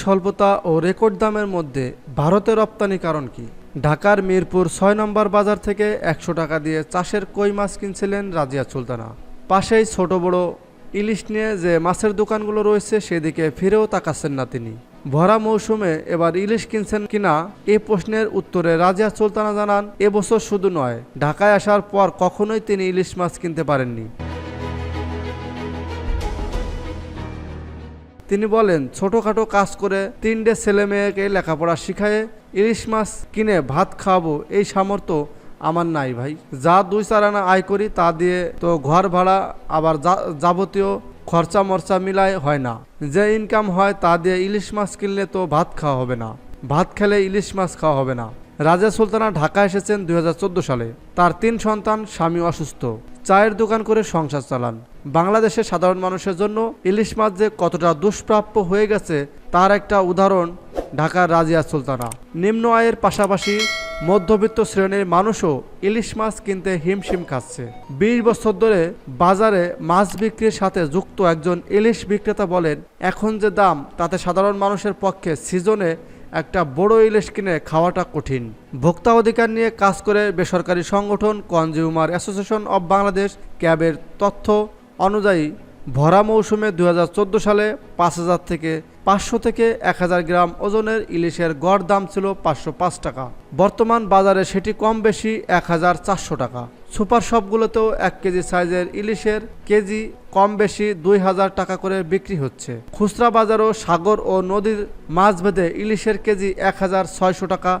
স্বল্পতা ও রেকর্ড দামের মধ্যে ভারতে রপ্তানি কারণ কি? ঢাকার মিরপুর ছয় নম্বর বাজার থেকে একশো টাকা দিয়ে চাষের কই মাছ কিনছিলেন রাজিয়া সুলতানা। পাশেই ছোট বড় ইলিশ নিয়ে যে মাছের দোকানগুলো রয়েছে সেদিকে ফিরেও তাকাচ্ছেন না তিনি। ভরা মৌসুমে এবার ইলিশ কিনছেন কিনা, এ প্রশ্নের উত্তরে রাজিয়া সুলতানা জানান এবছর শুধু নয়, ঢাকায় আসার পর কখনোই তিনি ইলিশ মাছ কিনতে পারেননি। তিনি বলেন, ছোটোখাটো কাজ করে তিনটে ছেলে মেয়েকে লেখাপড়া শিখায়ে ইলিশ মাছ কিনে ভাত খাওয়াবো, এই সামর্থ্য আমার নাই ভাই। যা দুই চার আনা আয় করি, তা দিয়ে তো ঘর ভাড়া, আবার যাবতীয় খরচা মরচা মিলায় হয় না। যে ইনকাম হয়, তা দিয়ে ইলিশ মাছ কিনলে তো ভাত খাওয়া হবে না। ভাত খেলে ইলিশ মাছ খাওয়া হবে না। রাজা সুলতানা ঢাকা এসেছেন দুই হাজার চোদ্দ সালে। তার তিন সন্তান স্বামী অসুস্থ। চায়ের দোকান করে সংসার চালান। বাংলাদেশের সাধারণ মানুষের জন্য ইলিশ মাছ যে কতটা দুষ্প্রাপ্য হয়ে গেছে, তার একটা উদাহরণ ঢাকার রাজিয়া সুলতানা। নিম্ন আয়ের পাশাপাশি মধ্যবিত্ত শ্রেণির মানুষও ইলিশ মাছ কিনতে হিমশিম খাচ্ছে। বিশ বছর ধরে বাজারে মাছ বিক্রির সাথে যুক্ত একজন ইলিশ বিক্রেতা বলেন, এখন যে দাম, তাতে সাধারণ মানুষের পক্ষে সিজনে একটা বড় ইলিশ কিনে খাওয়াটা কঠিন। ভোক্তা অধিকার নিয়ে কাজ করে বেসরকারি সংগঠন কনজিউমার অ্যাসোসিয়েশন অব বাংলাদেশ ক্যাবের তথ্য অনুযায়ী, ভরা মৌসুমে দু হাজার চোদ্দ সালে পাঁচ হাজার থেকে পাঁচশো থেকে এক হাজার গ্রাম ওজনের ইলিশের গড় দাম ছিল পাঁচশো পাঁচ টাকা। বর্তমান বাজারে সেটি কম বেশি এক হাজার চারশো টাকা। সুপার শপগুলোতেও এক কেজি সাইজের ইলিশের কেজি কম বেশি দুই হাজার টাকা করে বিক্রি হচ্ছে। খুচরা বাজারও সাগর ও নদীর মাছ ভেদে ইলিশের কেজি এক হাজার ছয়শো টাকা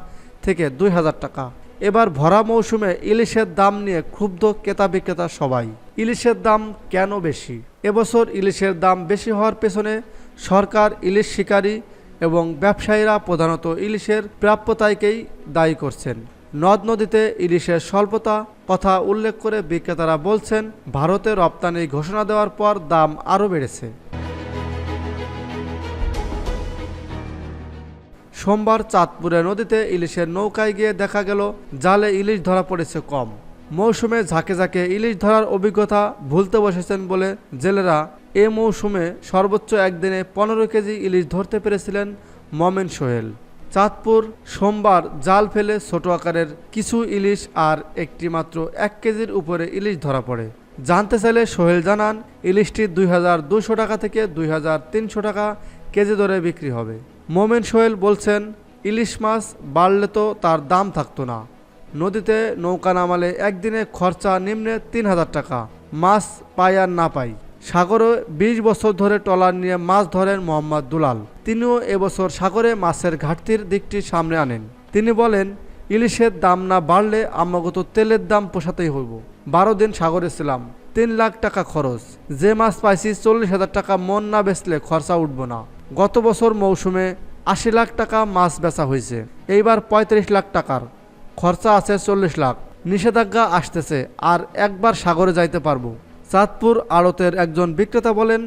থেকে দুই হাজার টাকা। এবার ভরা মৌসুমে ইলিশের দাম নিয়ে ক্ষুব্ধ ক্রেতা বিক্রেতা সবাই। ইলিশের দাম কেন বেশি? এবছর ইলিশের দাম বেশি হওয়ার পেছনে সরকার ইলিশ শিকারী এবং ব্যবসায়ীরা প্রধানত ইলিশের প্রাপ্যতায়কেই দায়ী করছেন। নদ নদীতে ইলিশের স্বল্পতা কথা উল্লেখ করে বিক্রেতারা বলছেন, ভারতে রপ্তানি ঘোষণা দেওয়ার পর দাম আরও বেড়েছে। সোমবার চাঁদপুরে নদীতে ইলিশের নৌকায় গিয়ে দেখা গেল, জালে ইলিশ ধরা পড়েছে কম। মৌসুমে ঝাঁকে ঝাঁকে ইলিশ ধরার অভিজ্ঞতা ভুলতে বসেছেন বলে জেলেরা এ মৌসুমে সর্বোচ্চ একদিনে পনেরো কেজি ইলিশ ধরতে পেরেছিলেন মমেন সোহেল। চাঁদপুর সোমবার জাল ফেলে ছোট আকারের কিছু ইলিশ আর একটি মাত্র এক কেজির উপরে ইলিশ ধরা পড়ে। জানতে চাইলে সোহেল জানান, ইলিশটি দুই টাকা থেকে দুই হাজার তিনশো টাকা কেজি দরে বিক্রি হবে। মোমেন সোহেল বলছেন, ইলিশ মাছ বাড়লে তো তার দাম থাকতো না। নদীতে নৌকা নামালে একদিনে খরচা নিম্নে তিন হাজার টাকা, মাছ পাই আর না পাই। সাগরে বিশ বছর ধরে ট্রলার নিয়ে মাছ ধরেন মোহাম্মদ দুলাল। তিনিও এবছর সাগরে মাছের ঘাটতির দিকটি সামনে আনেন। তিনি বলেন, ইলিশের দাম না বাড়লে আমাগত তেলের দাম পোষাতেই হইব। বারো দিন সাগরে ছিলাম, তিন লাখ টাকা খরচ। যে মাছ পাইছি চল্লিশ হাজার টাকা মন না বেচলে খরচা উঠব না। গত বছর মৌসুমে আশি লাখ টাকা মাছ বেচা হয়েছে এইবার পঁয়ত্রিশ লাখ টাকার। খরচা আছে চল্লিশ লাখ। নিষেধাজ্ঞা আসতেছে, আর একবার সাগরে যাইতে পারব। চাঁদপুর আড়তের একজন বিক্রেতা বলেন,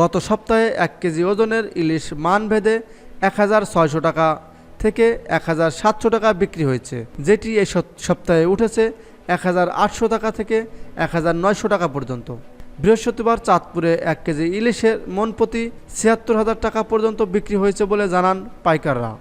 গত সপ্তাহে এক কেজি ওজনের ইলিশ মান ভেদে এক হাজার ছয়শো টাকা থেকে এক হাজার সাতশো টাকা বিক্রি হয়েছে, যেটি এই সপ্তাহে উঠেছে এক হাজার আটশো টাকা থেকে এক হাজার নয়শো টাকা পর্যন্ত। বৃহস্পতিবার চাঁদপুরে এক কেজি ইলিশের মন প্রতি ছিয়াত্তর হাজার টাকা পর্যন্ত বিক্রি হয়েছে বলে জানান পাইকাররা।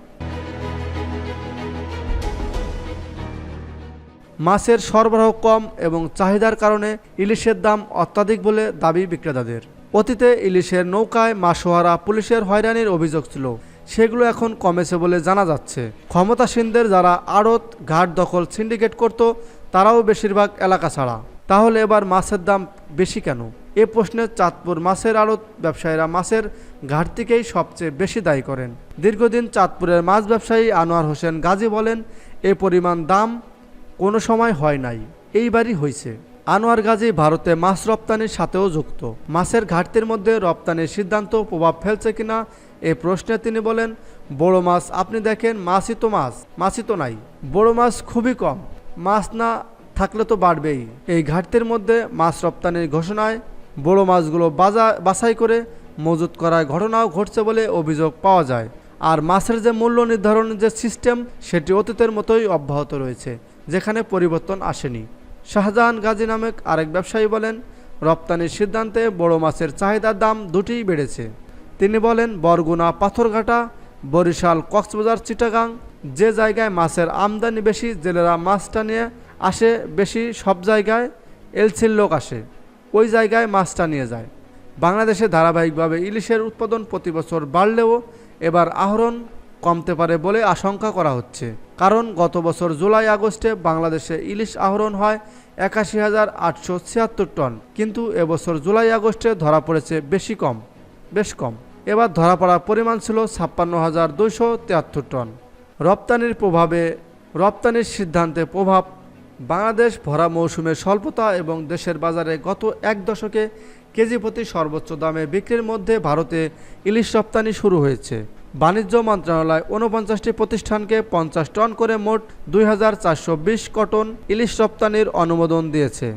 মাছের সরবরাহ কম এবং চাহিদার কারণে ইলিশের দাম অত্যাধিক বলে দাবি বিক্রেতাদের। অতীতে ইলিশের নৌকায় মাসোহারা পুলিশের হয়রানির অভিযোগ ছিল। সেগুলো এখন কমেছে বলে জানা যাচ্ছে। ক্ষমতাসীনদের যারা আড়ত, ঘাট দখল সিন্ডিকেট করত, তারাও বেশিরভাগ এলাকা ছাড়া। তাহলে এবার মাছের দাম বেশি কেন? এ প্রশ্নে চাঁদপুর মাছের আড়ত ব্যবসায়ীরা মাছের ঘাটতিকেই সবচেয়ে বেশি দায়ী করেন। দীর্ঘদিন চাঁদপুরের মাছ ব্যবসায়ী আনোয়ার হোসেন গাজী বলেন, এ পরিমাণ দাম কোনো সময় হয় নাই। এইবারই হয়েছে আনোয়ার গাজী ভারতে মাছ রপ্তানির সাথেও যুক্ত। মাছের ঘাটতির মধ্যে রপ্তানির সিদ্ধান্ত প্রভাব ফেলছে কিনা, এ প্রশ্নে তিনি বলেন, বড় মাছ আপনি দেখেন, মাছই তো মাছ, মাছই তো নাই। বড় মাছ খুবই কম, মাছ না থাকলে তো বাড়বেই। এই ঘাটতির মধ্যে মাছ রপ্তানির ঘোষণায় বড় মাছগুলো বাজা, বাছাই করে মজুত করার ঘটনাও ঘটছে বলে অভিযোগ পাওয়া যায়। আর মাছের যে মূল্য নির্ধারণের যে সিস্টেম, সেটি অতীতের মতোই অব্যাহত রয়েছে। যেখানে পরিবর্তন আসেনি। শাহজাহান গাজী নামক আরেক ব্যবসায়ী বলেন, রপ্তানির সিদ্ধান্তে বড় মাছের চাহিদার দাম দুটিই বেড়েছে। তিনি বলেন, বরগুনা, পাথরঘাটা, বরিশাল, কক্সবাজার, চিটাগাং যে জায়গায় মাছের আমদানি বেশি, জেলেরা মাছটা নিয়ে আসে বেশি, সব জায়গায় এলসির লোক আসে, ওই জায়গায় মাছটা নিয়ে যায়। বাংলাদেশে ধারাবাহিকভাবে ইলিশের উৎপাদন প্রতি বছর বাড়লেও এবার আহরণ কমতে পারে বলে আশঙ্কা করা হচ্ছে। কারণ গত বছর জুলাই আগস্টে বাংলাদেশে ইলিশ আহরণ হয় একাশি হাজার আটশো ছিয়াত্তর টন। কিন্তু এবছর জুলাই আগস্টে ধরা পড়েছে বেশি কম, বেশ কম। এবার ধরা পড়ার পরিমাণ ছিল ছাপ্পান্ন হাজার দুইশো তিয়াত্তর টন। রপ্তানির প্রভাবে, রপ্তানির সিদ্ধান্তে প্রভাব বাংলাদেশ ভরা মৌসুমের স্বল্পতা এবং দেশের বাজারে গত এক দশকে কেজি প্রতি সর্বোচ্চ দামে বিক্রির মধ্যে ভারতে ইলিশ রপ্তানি শুরু হয়েছে। বাণিজ্য মন্ত্রণালয় ঊনপঞ্চাশটি প্রতিষ্ঠানকে পঞ্চাশ টন করে মোট দুই হাজার চারশো বিশ কটন ইলিশ রপ্তানির অনুমোদন দিয়েছে।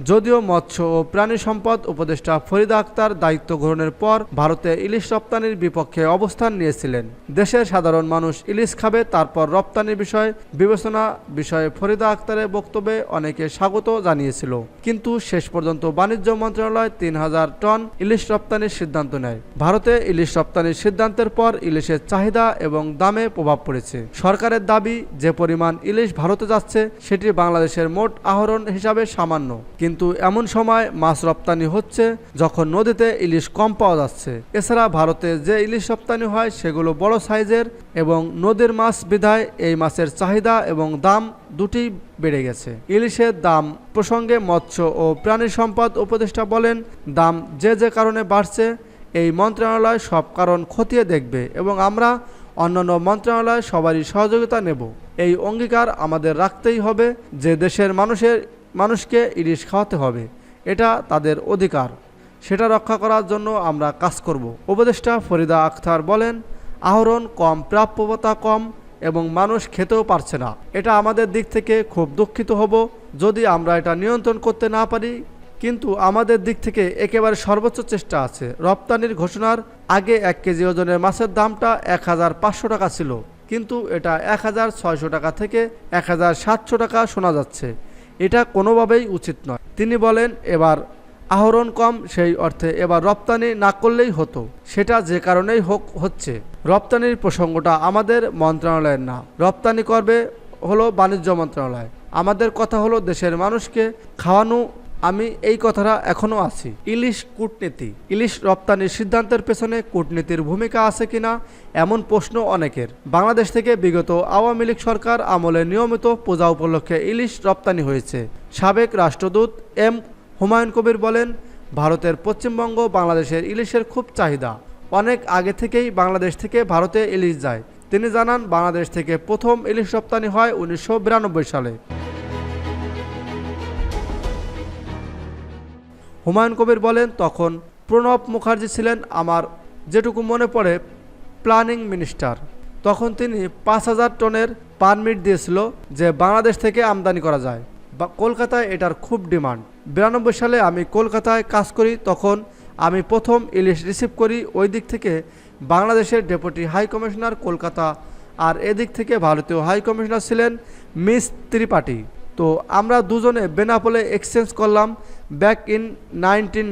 যদিও মৎস্য ও প্রাণী সম্পদ উপদেষ্টা ফরিদা আক্তার দায়িত্ব গ্রহণের পর ভারতে ইলিশ রপ্তানির বিপক্ষে অবস্থান নিয়েছিলেন। দেশের সাধারণ মানুষ ইলিশ খাবে, তারপর রপ্তানির বিষয় বিবেচনা বিষয়ে ফরিদা আক্তারের বক্তব্যে অনেকে স্বাগত জানিয়েছিল। কিন্তু শেষ পর্যন্ত বাণিজ্য মন্ত্রণালয় তিন হাজার টন ইলিশ রপ্তানির সিদ্ধান্ত নেয়। ভারতে ইলিশ রপ্তানির সিদ্ধান্তের পর ইলিশের চাহিদা এবং দামে প্রভাব পড়েছে। সরকারের দাবি, যে পরিমাণ ইলিশ ভারতে যাচ্ছে, সেটি বাংলাদেশের মোট আহরণ হিসাবে সামান্য। কিন্তু এমন সময় মাছ রপ্তানি হচ্ছে যখন নদীতে ইলিশ কম পাওয়া যাচ্ছে। এছাড়া ভারতে যে ইলিশ রপ্তানি হয় সেগুলো বড় সাইজের এবং নদীর মাছ বিধায় এই মাছের চাহিদা এবং দাম দুটি বেড়ে গেছে। ইলিশের দাম প্রসঙ্গে মৎস্য ও প্রাণী সম্পদ উপদেষ্টা বলেন, দাম যে যে কারণে বাড়ছে, এই মন্ত্রণালয় সব কারণ খতিয়ে দেখবে এবং আমরা অন্যান্য মন্ত্রণালয় সবারই সহযোগিতা নেব। এই অঙ্গীকার আমাদের রাখতেই হবে যে দেশের মানুষের মানুষকে ইলিশ খাওয়াতে হবে। এটা তাদের অধিকার। সেটা রক্ষা করার জন্য আমরা কাজ করব। উপদেষ্টা ফরিদা আখতার বলেন, আহরণ কম প্রাপ্যতা কম এবং মানুষ খেতেও পারছে না। এটা আমাদের দিক থেকে খুব দুঃখিত হব। যদি আমরা এটা নিয়ন্ত্রণ করতে না পারি, কিন্তু আমাদের দিক থেকে একেবারে সর্বোচ্চ চেষ্টা আছে। রপ্তানির ঘোষণার আগে এক কেজি ওজনের মাছের দামটা এক হাজার পাঁচশো টাকা ছিল। কিন্তু এটা এক হাজার ছয়শো টাকা থেকে এক হাজার সাতশো টাকা শোনা যাচ্ছে। এটা কোনোভাবেই উচিত নয়। তিনি বলেন, এবার আহরণ কম, সেই অর্থে এবার রপ্তানি না করলেই হতো। সেটা যে কারণেই হোক, হচ্ছে। রপ্তানির প্রসঙ্গটা আমাদের মন্ত্রণালয়ের না। রপ্তানি করবে হলো বাণিজ্য মন্ত্রণালয়। আমাদের কথা হলো দেশের মানুষকে খাওয়ানো আমি এই কথাটা এখনও আছি। ইলিশ কূটনীতি। ইলিশ রপ্তানির সিদ্ধান্তের পেছনে কূটনীতির ভূমিকা আছে কিনা, এমন প্রশ্ন অনেকের। বাংলাদেশ থেকে বিগত আওয়ামী লীগ সরকার আমলে নিয়মিত পূজা উপলক্ষে ইলিশ রপ্তানি হয়েছে। সাবেক রাষ্ট্রদূত এম হুমায়ুন কবির বলেন, ভারতের পশ্চিমবঙ্গ বাংলাদেশের ইলিশের খুব চাহিদা। অনেক আগে থেকেই বাংলাদেশ থেকে ভারতে ইলিশ যায়। তিনি জানান, বাংলাদেশ থেকে প্রথম ইলিশ রপ্তানি হয় উনিশশো বিরানব্বই সালে। হুমায়ুন কবির বলেন, তখন প্রণব মুখার্জি ছিলেন আমার যেটুকু মনে পড়ে প্ল্যানিং মিনিস্টার। তখন তিনি পাঁচ হাজার টনের পারমিট দিয়েছিল যে বাংলাদেশ থেকে আমদানি করা যায়। বা কলকাতায় এটার খুব ডিমান্ড। বিরানব্বই সালে আমি কলকাতায় কাজ করি, তখন আমি প্রথম ইলিশ রিসিভ করি ওই দিক থেকে বাংলাদেশের ডেপুটি হাই কমিশনার কলকাতা আর এদিক থেকে ভারতীয় হাই কমিশনার ছিলেন মিস ত্রিপাঠী। তো আমরা দুজনে বেনাপোলে এক্সচেঞ্জ করলাম ব্যাক ইন নাইনটিন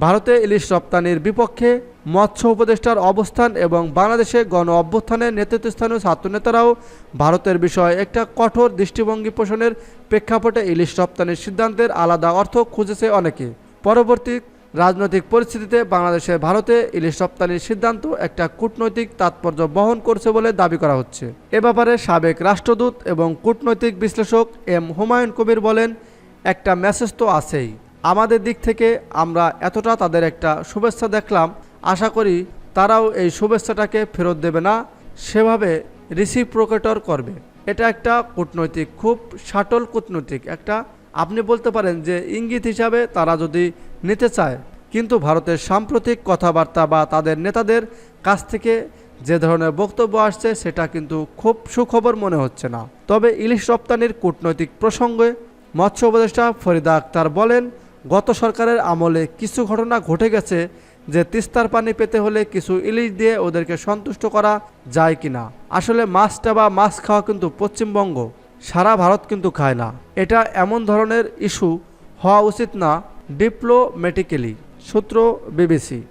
ভারতে ইলিশ রপ্তানির বিপক্ষে মৎস্য উপদেষ্টার অবস্থান এবং বাংলাদেশে গণ অভ্যুত্থানের নেতৃত্বস্থানীয় ছাত্রনেতারাও ভারতের বিষয়ে একটা কঠোর দৃষ্টিভঙ্গি পোষণের প্রেক্ষাপটে ইলিশ রপ্তানির সিদ্ধান্তের আলাদা অর্থ খুঁজেছে অনেকে। পরবর্তী রাজনৈতিক পরিস্থিতিতে বাংলাদেশের ভারতে ইলিশ রপ্তানির সিদ্ধান্ত একটা কূটনৈতিক তাৎপর্য বহন করছে বলে দাবি করা হচ্ছে। এ ব্যাপারে সাবেক রাষ্ট্রদূত এবং কূটনৈতিক বিশ্লেষক এম হুমায়ুন কবির বলেন, একটা মেসেজ তো আছেই। আমাদের দিক থেকে আমরা এতটা তাদের একটা শুভেচ্ছা দেখলাম। আশা করি তারাও এই শুভেচ্ছাটাকে ফেরত দেবে না। সেভাবে রিসিপ্রোকেটর করবে। এটা একটা কূটনৈতিক, খুব সাটল কূটনৈতিক। একটা, আপনি বলতে পারেন যে ইঙ্গিত হিসাবে তারা যদি নিতে চায়। কিন্তু ভারতের সাম্প্রতিক কথাবার্তা বা তাদের নেতাদের কাছ থেকে যে ধরনের বক্তব্য আসছে, সেটা কিন্তু খুব সুখবর মনে হচ্ছে না। তবে ইলিশ রপ্তানির কূটনৈতিক প্রসঙ্গে মৎস্য উপদেষ্টা ফরিদা আক্তার বলেন, গত সরকারের আমলে কিছু ঘটনা ঘটে গেছে যে তিস্তার পানি পেতে হলে কিছু ইলিশ দিয়ে ওদেরকে সন্তুষ্ট করা যায় কিনা। আসলে মাছটা বা মাছ খাওয়া কিন্তু পশ্চিমবঙ্গ, সারা ভারত কিন্তু খায় না। এটা এমন ধরনের ইস্যু হওয়া উচিত না डिप्लोमेटिकली सूत्र बीबीसी